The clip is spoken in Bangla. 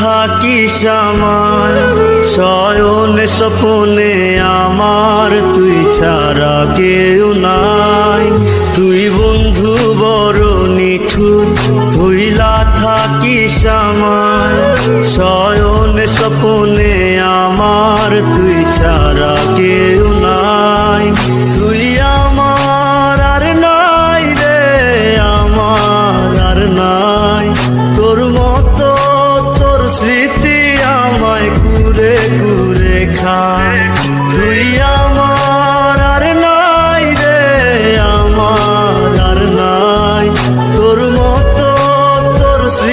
থাকিস আমার শয়ন স্বপনে আমার তুই ছাড়া কেউ নাই। তুই বন্ধু বড় নিঠুর কি সময় সয়ন স্বপনে আমার, তুই ছাড়া কেউ নাই। তুই আমার আর নাই রে, আমার আর নাই। তোর মতো তোর স্মৃতি আমায় ঘুরে ঘুরে খায়। তুই আমার